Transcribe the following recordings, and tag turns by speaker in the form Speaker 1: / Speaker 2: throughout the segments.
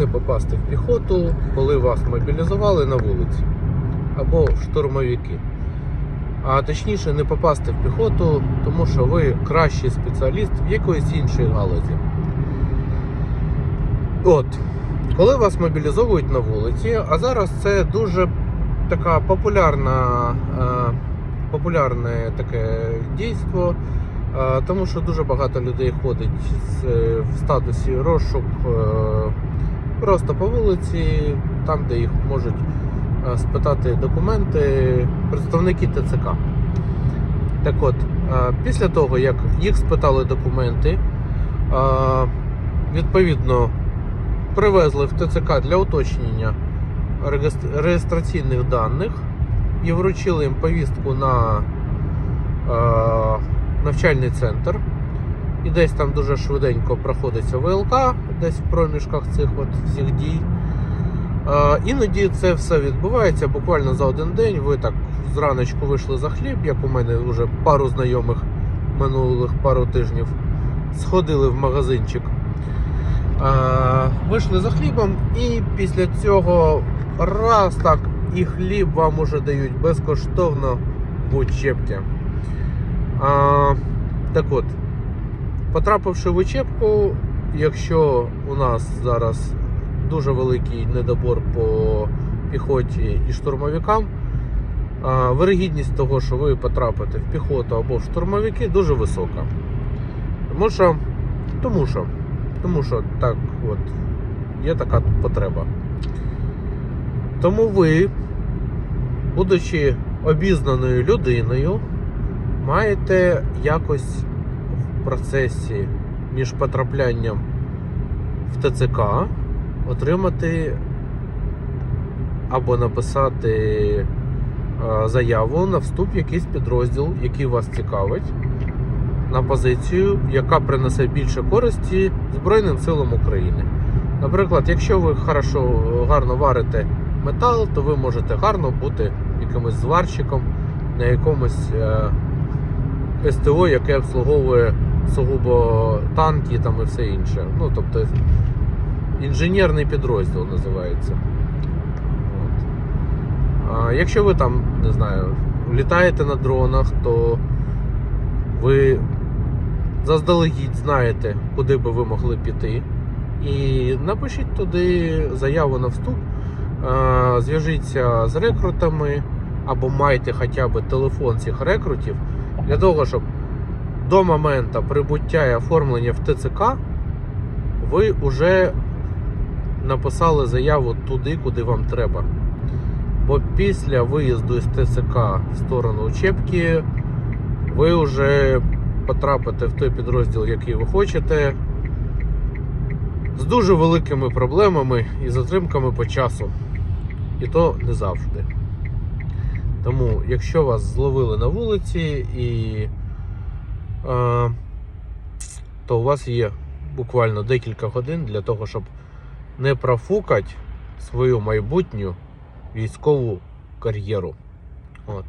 Speaker 1: Не попасти в піхоту, коли вас мобілізували на вулиці або штурмовики. А точніше, не попасти в піхоту, тому що ви кращий спеціаліст в якоїсь іншій галузі. От, коли вас мобілізовують на вулиці, а зараз це дуже така популярна, е, популярне таке дійство, е, тому що дуже багато людей ходить е, в статусі розшук е, просто по вулиці, там, де їх можуть е, спитати документи представники ТЦК. Так от, е, після того, як їх спитали документи, е, відповідно привезли в ТЦК для уточнення реєстраційних даних і вручили їм повістку на навчальний центр. І десь там дуже швиденько проходиться ВЛК, десь в проміжках цих от всіх дій. Іноді це все відбувається буквально за один день. Ви так зраночку вийшли за хліб, як у мене вже пару знайомих минулих пару тижнів сходили в магазинчик. Вийшли за хлібом, і після цього раз так і хліб вам уже дають безкоштовно в учебки. Е, так от, потрапивши в учебку, якщо у нас зараз дуже великий недобор по піхоті і штурмовикам, вирогідність того, що ви потрапите в піхоту або в штурмовики, дуже висока. Тому що, тому що тому що так от є така потреба. Тому ви, будучи обізнаною людиною, маєте якось процесі між потраплянням в ТЦК отримати або написати е, заяву на вступ в якийсь підрозділ, який вас цікавить на позицію, яка принесе більше користі Збройним силам України. Наприклад, якщо ви хорошо, гарно варите метал, то ви можете гарно бути якимось зварщиком на якомусь е, СТО, яке обслуговує сугубо танки там і все інше. Ну, тобто інженерний підрозділ називається. От. А якщо ви там, не знаю, літаєте на дронах, то ви заздалегідь знаєте, куди би ви могли піти. І напишіть туди заяву на вступ, зв'яжіться з рекрутами або майте хоча б телефон цих рекрутів для того, щоб до моменту прибуття і оформлення в ТЦК ви вже написали заяву туди, куди вам треба. Бо після виїзду з ТЦК в сторону учебки ви вже потрапите в той підрозділ, який ви хочете, з дуже великими проблемами і затримками по часу. І то не завжди. Тому, якщо вас зловили на вулиці, і, то у вас є буквально декілька годин для того, щоб не профукати свою майбутню військову кар'єру. От.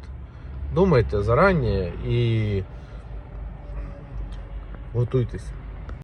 Speaker 1: Думайте зарані і готуйтесь.